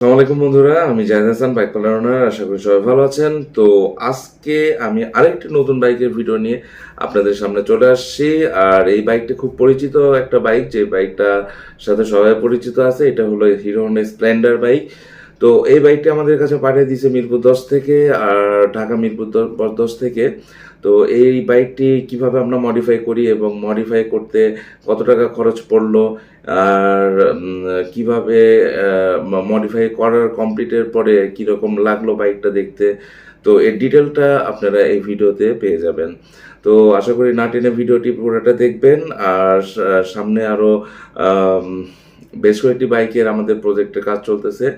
আলাইকুম বন্ধুরা, আমি জাহিদ হাসান বাইক পালার ওনার আশা করি সবাই ভালো আছেন। তো আজকে আমি আরেকটি নতুন বাইকের ভিডিও নিয়ে আপনাদের সামনে চলে আসছি। আর এই বাইকটা খুব পরিচিত একটা বাইক, যে বাইকটা সাথে সবাই পরিচিত আছে, এটা হলো হিরো হন্ডা স্প্লেন্ডার বাইক তো এই বাইকটা আমাদের কাছে পাঠিয়ে দিয়েছে মিরপুর দশ থেকে আর ঢাকা মিরপুর দশ থেকে। তো এই বাইকটি কীভাবে আমরা মডিফাই করি এবং মডিফাই করতে কত টাকা খরচ পড়ল আর কীভাবে মডিফাই করার কমপ্লিটের পরে কীরকম লাগল বাইকটা দেখতে। তো এর ডিটেলটা আপনারা এই ভিডিওতে পেয়ে যাবেন। তো আশা করি না টেনে ভিডিওটি পুরোটা দেখবেন। আর সামনে আরও বেশ কয়েকটি বাইকের আমাদের প্রজেক্টের কাজ চলতেছে।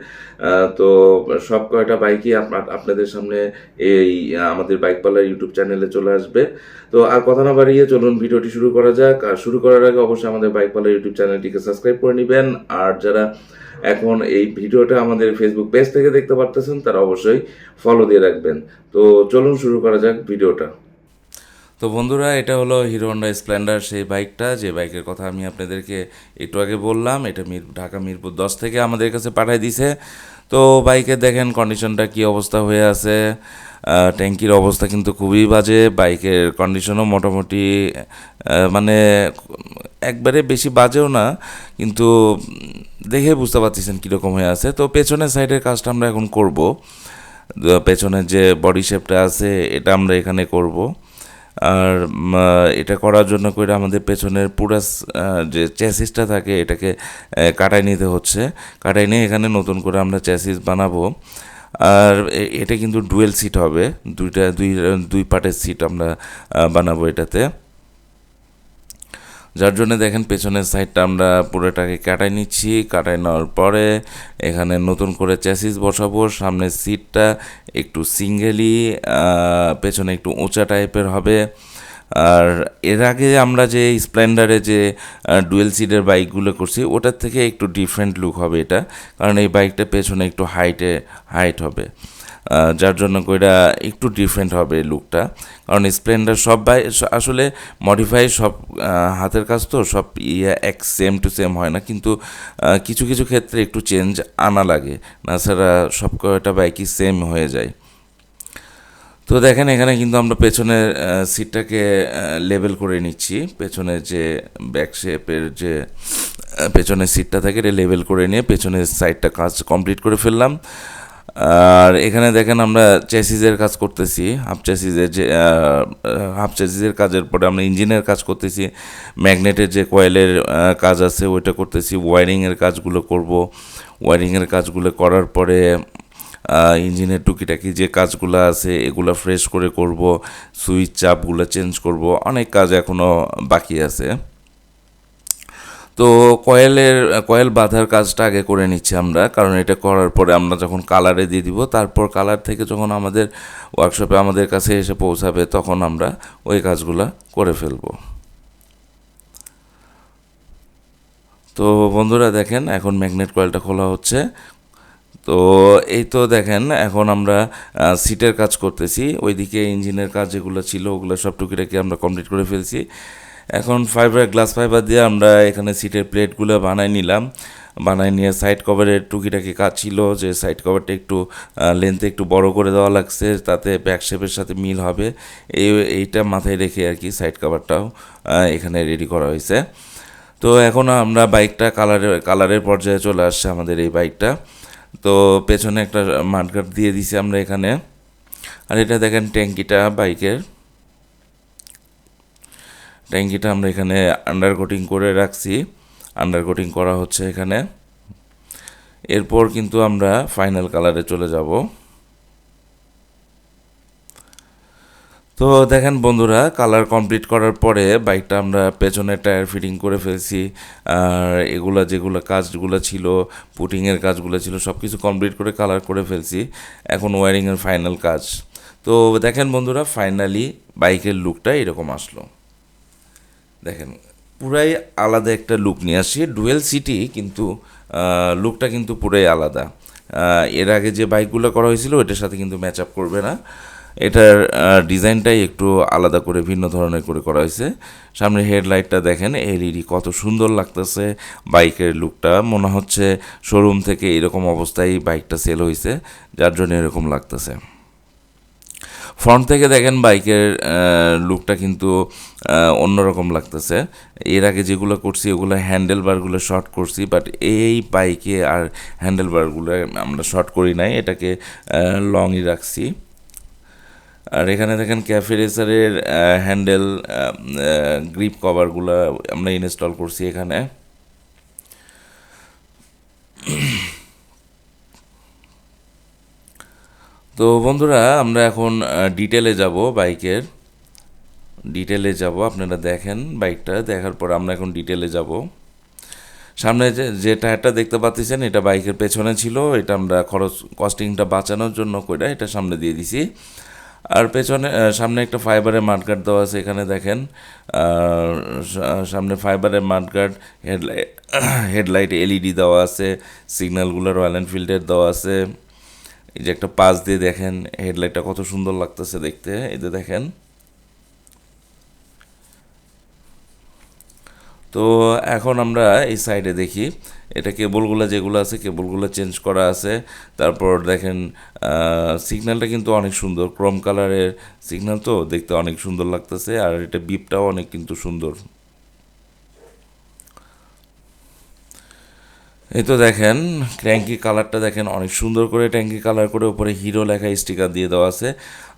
তো সব কয়টা বাইকই আপনা- আপনাদের সামনে এই, আমাদের বাইক ইউটিউব চ্যানেলে চলে আসবে। তো আর কথা না বাড়িয়ে চলুন, ভিডিওটি শুরু করা যাক। আর শুরু করার আগে অবশ্যই আমাদের বাইক পালার ইউটিউব চ্যানেলটিকে সাবস্ক্রাইব করে নেবেন। আর যারা এখন এই ভিডিওটা আমাদের ফেসবুক পেজ থেকে দেখতে পারতেছেন, তারা অবশ্যই ফলো দিয়ে রাখবেন। তো চলুন শুরু করা যাক ভিডিওটা। তো বন্ধুরা, এটা হলো হিরো হন্ডা স্প্লেন্ডার সেই বাইকটা। যে বাইকের কথা আমি আপনাদেরকে একটু আগে বললাম, এটা মির, ঢাকা মিরপুর দশ থেকে আমাদের কাছে পাঠিয়ে দিছে। তো বাইকে দেখেন কন্ডিশনটা কি অবস্থা হয়ে আছে। ট্যাঙ্কির অবস্থা কিন্তু খুবই বাজে। বাইকের কন্ডিশনও মোটামুটি মানে একবারে বেশি বাজেও না, কিন্তু দেখে বুঝতে পারতেছেন কীরকম হয়ে আছে। তো পেছনের সাইডের কাজটা আমরা এখন করব। পেছনের যে বডি শেপটা আছে, এটা আমরা এখানে করব। আর এটা করার জন্য করে আমাদের পেছনের পুরা যে চ্যাসিসটা থাকে, এটাকে কাটাই নিতে হচ্ছে। কাটাই নিয়ে এখানে নতুন করে আমরা চ্যাসিস বানাবো। আর এটা কিন্তু ডুয়েল সিট হবে। দুইটা, দুই দুই পার্টের সিট আমরা বানাবো এটাতে। যার জন্য দেখেন পেছনের সাইডটা আমরা পুরোটাকে কাটাই নিচ্ছি কাটাই নেওয়ার পরে এখানে নতুন করে চ্যাসিস বসাবো সামনের সিটটা একটু সিঙ্গেলি পেছনে একটু উঁচা টাইপের হবে। আর এর আগে আমরা যে স্প্লেন্ডারে যে ডুয়েল সিটের বাইকগুলো করছি, ওটার থেকে একটু ডিফারেন্ট লুক হবে এটা, কারণ এই বাইকটা পেছনে একটু হাইটে হাইট হবে। যার জন্য কইরা একটু ডিফারেন্ট হবে লুকটা কারণ স্প্লেন্ডার সব বাই আসলে মডিফাই সব হাতের কাজ তো, সব ইয়ে এক সেম টু সেম হয় না। কিন্তু কিছু কিছু ক্ষেত্রে একটু চেঞ্জ আনা লাগে। তাছাড়া সব কয়টা বাইকই সেম হয়ে যায়। তো দেখেন, এখানে কিন্তু আমরা পেছনের সিটটাকে লেভেল করে নিচ্ছি। পেছনের যে ব্যাক শেপের যে পেছনের সিটটা থাকে, এটা লেভেল করে নিয়ে পেছনের সাইডটা কাজ কমপ্লিট করে ফেললাম। আর এখানে দেখেন আমরা চেসিসের কাজ করতেছি হাফ চেসিসের যে হাফ চেসিসের কাজের পরে আমরা ইঞ্জিনের কাজ করতেছি ম্যাগনেটের যে কয়েলের কাজ আছে ওইটা করতেছি ওয়ারিংয়ের কাজগুলো করব ওয়ারিংয়ের কাজগুলো করার পরে ইঞ্জিনের টুকিটাকি যে কাজগুলো আছে এগুলো ফ্রেশ করে করব, সুইচ চাপগুলো চেঞ্জ করব, অনেক কাজ এখনও বাকি আছে। তো কয়েলের, কয়েল বাঁধার কাজটা আগে করে নিচ্ছি আমরা, কারণ এটা করার পরে আমরা যখন কালারে দিয়ে দিব, তারপর কালার থেকে যখন আমাদের ওয়ার্কশপে আমাদের কাছে এসে পৌঁছাবে, তখন আমরা ওই কাজগুলো করে ফেলব। তো বন্ধুরা দেখেন, এখন ম্যাগনেট কয়েলটা খোলা হচ্ছে। তো এই তো দেখেন, এখন আমরা সিটের কাজ করতেছি, ওইদিকে ইঞ্জিনের কাজ যেগুলো ছিল, ওগুলো সব টুকিটাকি আমরা কমপ্লিট করে ফেলছি। এখন ফাইবার গ্লাস ফাইবার দিয়ে আমরা এখানে সিটের প্লেটগুলো বানাই নিলাম। বানাই নিয়ে সাইড কভারের টুকিটাকি কাজ ছিল যে সাইড কভারটা একটু লেন্থে একটু বড় করে দেওয়া লাগছে, তাতে ব্যাক শেপের সাথে মিল হবে। এই, এইটা মাথায় রেখে আর কি সাইড কভারটাও এখানে রেডি করা হয়েছে। তো এখন আমরা বাইকটা কালারের কালারের পর্যায়ে চলে আসছে আমাদের এই বাইকটা তো পেছনে একটা মাঠগাট দিয়ে দিছি আমরা এখানে। আর এটা দেখেন ট্যাঙ্কিটা বাইকের ট্যাঙ্কিটা আমরা এখানে আন্ডার কোটিং করে রাখছি। আন্ডার কোটিং করা হচ্ছে এখানে। এরপর কিন্তু আমরা ফাইনাল কালারে চলে যাব। তো দেখেন বন্ধুরা কালার কমপ্লিট করার পরে বাইকটা আমরা পেছনে টায়ার ফিটিং করে ফেলছি। আর এগুলা যেগুলো কাজগুলো ছিল পুটিংয়ের কাজগুলো ছিল সব কিছু কমপ্লিট করে কালার করে ফেলছি। এখন ওয়ারিংয়ের ফাইনাল কাজ। তো দেখেন বন্ধুরা ফাইনালি বাইকের লুকটা এরকম আসলো। দেখেন, পুরাই আলাদা একটা লুক নিয়ে আসছি। ডুয়েল সিটি কিন্তু লুকটা কিন্তু পুরাই আলাদা। এর আগে যে বাইকগুলো করা হয়েছিল এটার সাথে কিন্তু ম্যাচ আপ করবে না। এটার ডিজাইনটাই একটু আলাদা করে, ভিন্ন ধরনের করে করা হয়েছে। সামনে হেডলাইটটা দেখেন এলইডি কত সুন্দর লাগতেছে বাইকের লুকটা মনে হচ্ছে শোরুম থেকে এরকম অবস্থায় বাইকটা সেল হয়েছে, যার জন্য এরকম লাগতেছে। ফ্রন্ট থেকে দেখেন বাইকের লুকটা কিন্তু অন্যরকম লাগতেছে। এর আগে যেগুলো করছি, ওগুলো হ্যান্ডেল বারগুলো শর্ট করছি, বাট এই বাইকে আর হ্যান্ডেল বারগুলো আমরা শর্ট করি নাই, এটাকে লংই রাখছি। আর এখানে দেখেন ক্যাফে রেসারের হ্যান্ডেল গ্রিপ কভারগুলো আমরা ইনস্টল করছি এখানে। তো বন্ধুরা, আমরা এখন ডিটেলে যাব বাইকের। ডিটেলে যাব, আপনারা দেখেন বাইকটা, দেখার পর আমরা এখন ডিটেলে যাব। সামনে যে যে টায়ারটা দেখতে পাচ্ছেন, এটা বাইকের পেছনে ছিল, এটা আমরা খরচ কস্টিংটা বাঁচানোর জন্য কইরা এটা সামনে দিয়ে দিছি। আর পেছনে সামনে একটা ফাইবারের মাঠগার্ড দেওয়া আছে, এখানে দেখেন সামনে ফাইবারের মাঠগার্ড হেডলাইট হেডলাইট এলইডি দেওয়া আছে সিগন্যালগুলো রয়্যাল এনফিল্ডের দেওয়া আছে। এই যে একটা পাশ দিয়ে দেখেন হেডলাইটটা কত সুন্দর লাগতেছে দেখতে। যে দেখেন। তো এখন আমরা এই সাইডে দেখি, এটা কেবলগুলো যেগুলো আছে, কেবলগুলো চেঞ্জ করা আছে। তারপর দেখেন সিগন্যালটা কিন্তু অনেক সুন্দর। ক্রম কালারের সিগন্যাল তো দেখতে অনেক সুন্দর লাগতেছে, আর এটা বিপটাও অনেক কিন্তু সুন্দর। এই তো দেখেন ট্যাঙ্কি কালারটা দেখেন, অনেক সুন্দর করে ট্যাঙ্কি কালার করে উপরে হিরো লেখা স্টিকার দিয়ে দেওয়া আছে।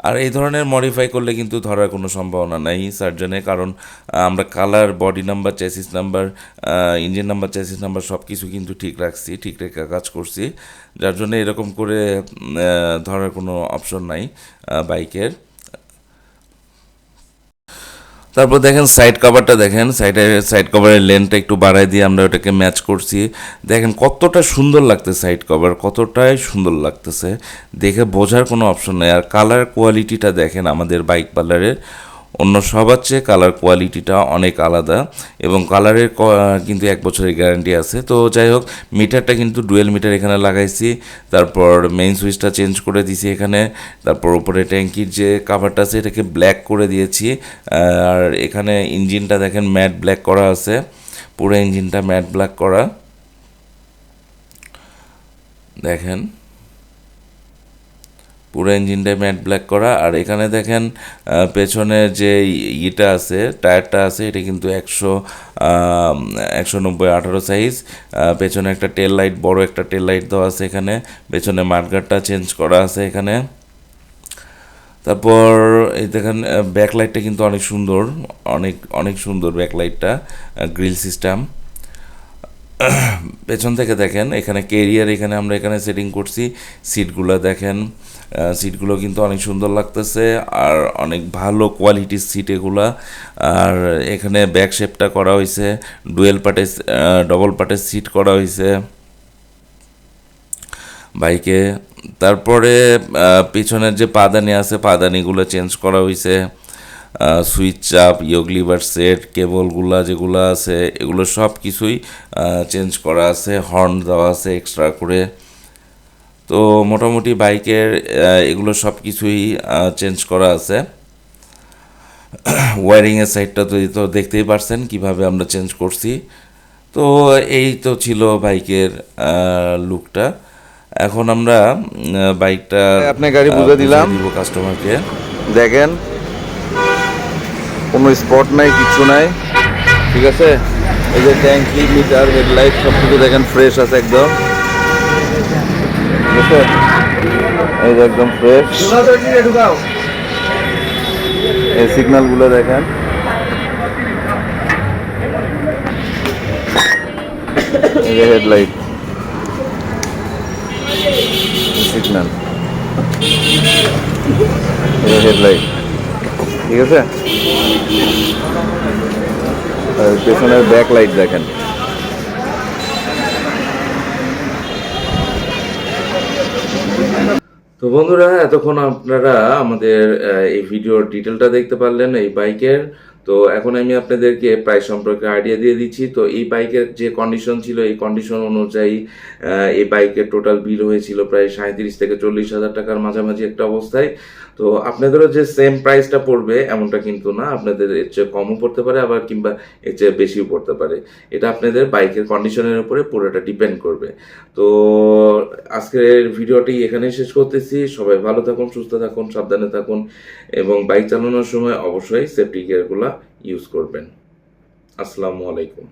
আর এই ধরনের মডিফাই করলে কিন্তু ধরার কোনো সম্ভাবনা নাই সার্জনে কারণ আমরা colour body number chassis number engine number chassis number সব কিছু কিন্তু ঠিক রাখছি, ঠিক রেখে কাজ করছি। যার জন্য এরকম করে ধরার কোনো অপশন নাই বাইকের তারপর দেখেন সাইড কভারটা দেখেন সাইডের সাইড কভারের লেনটা একটু বাড়াই দিয়ে আমরা ওটাকে ম্যাচ করছি। দেখেন কতটা সুন্দর লাগতেছে সাইড কভার কতটাই সুন্দর লাগতেছে। দেখে বোঝার কোনো অপশন নেই। আর কালার কোয়ালিটিটা দেখেন আমাদের বাইক পার্লারের অন্য সবার চেয়ে কালার কোয়ালিটিটা অনেক আলাদা এবং কালারের কিন্তু এক বছরের গ্যারান্টি আছে। তো যাই হোক মিটারটা কিন্তু ডুয়েল মিটার এখানে লাগাইছি, তারপর মেইন সুইচটা চেঞ্জ করে দিয়েছি এখানে, তারপর উপরে ট্যাঙ্কির যে কাভারটা আছে এটাকে ব্ল্যাক করে দিয়েছি। আর এখানে ইঞ্জিনটা দেখেন ম্যাট ব্ল্যাক করা আছে, পুরো ইঞ্জিনটা ম্যাট ব্ল্যাক করা। দেখেন। পুরো ইঞ্জিনটা ম্যাট ব্ল্যাক করা। আর এখানে দেখেন পেছনে যে ইটা আছে, টায়ারটা আছে, এটা কিন্তু একশো একশো নব্বই আঠারো সাইজ পেছনে একটা টেল লাইট বড় একটা টেল লাইট দেওয়া আছে এখানে। পেছনে মাঠগার্ডটা চেঞ্জ করা আছে এখানে। তারপর এই দেখেন ব্যাকলাইটটা কিন্তু অনেক সুন্দর। অনেক অনেক সুন্দর ব্যাকলাইটটা গ্রিল সিস্টেম পেছন থেকে দেখেন, এখানে কেরিয়ার এখানে আমরা এখানে সেটিং করছি। সিটগুলো দেখেন সিটগুলো কিন্তু অনেক সুন্দর লাগতেছে আর অনেক ভালো কোয়ালিটির সিট এগুলা। আর এখানে ব্যাক শেপটা করা হয়েছে ডুয়েল পার্টের ডবল পার্টের সিট করা হয়েছে বাইকে। তারপরে পিছনের যে পাদানি আছে, পাদানিগুলো চেঞ্জ করা হয়েছে সুইচ চাপ ইয়োগ লিভার সেট কেবলগুলা যেগুলো আছে এগুলো সব কিছুই চেঞ্জ করা আছে হর্ন দেওয়া আছে এক্সট্রা করে। তো মোটামুটি বাইকের এগুলো সব কিছুই চেঞ্জ করা আছে। ওয়ারিংয়ের সাইডটা তো তো দেখতেই পারছেন কীভাবে আমরা চেঞ্জ করছি। তো এই তো ছিল বাইকের লুকটা এখন আমরা বাইকটা আপনার গাড়ি বুঝে দিলাম। কাস্টমারকে দেখেন কোনো স্পট নাই, কিছু নাই। ঠিক আছে? এই যে ট্যাঙ্কি মিটার হেডলাইট সব কিছু দেখেন ফ্রেশ আছে একদম। ঠিক আছে? এই যে একদম ফ্রেশ এই সিগন্যালগুলো দেখেন। এই যে হেডলাইট সিগন্যাল হেডলাইট ঠিক আছে? পেছনের ব্যাক লাইট দেখেন। তো বন্ধুরা, এতক্ষণ আপনারা আমাদের এই ভিডিওর ডিটেলটা দেখতে পারলেন, এই বাইকের তো এখন আমি আপনাদেরকে প্রাইস সম্পর্কে আইডিয়া দিয়ে দিচ্ছি। তো এই বাইকের যে কন্ডিশন ছিল, এই কন্ডিশন অনুযায়ী এই বাইকের টোটাল বিল হয়েছিল প্রায় সাঁত্রিশ থেকে চল্লিশ হাজার টাকার মাঝামাঝি একটা অবস্থায়। তো আপনাদেরও যে সেম প্রাইসটা পড়বে এমনটা কিন্তু না। আপনাদের এর চেয়ে কমও পড়তে পারে, আবার কিংবা এর চেয়ে বেশিও পড়তে পারে। এটা আপনাদের বাইকের কন্ডিশনের উপরে পুরোটা ডিপেন্ড করবে। তো আজকের ভিডিওটি এখানেই শেষ করতেছি। সবাই ভালো থাকুন, সুস্থ থাকুন, সাবধানে থাকুন এবং বাইক চালানোর সময় অবশ্যই সেফটি গিয়ারগুলো ইউজ করবেন। আসসালামু আলাইকুম।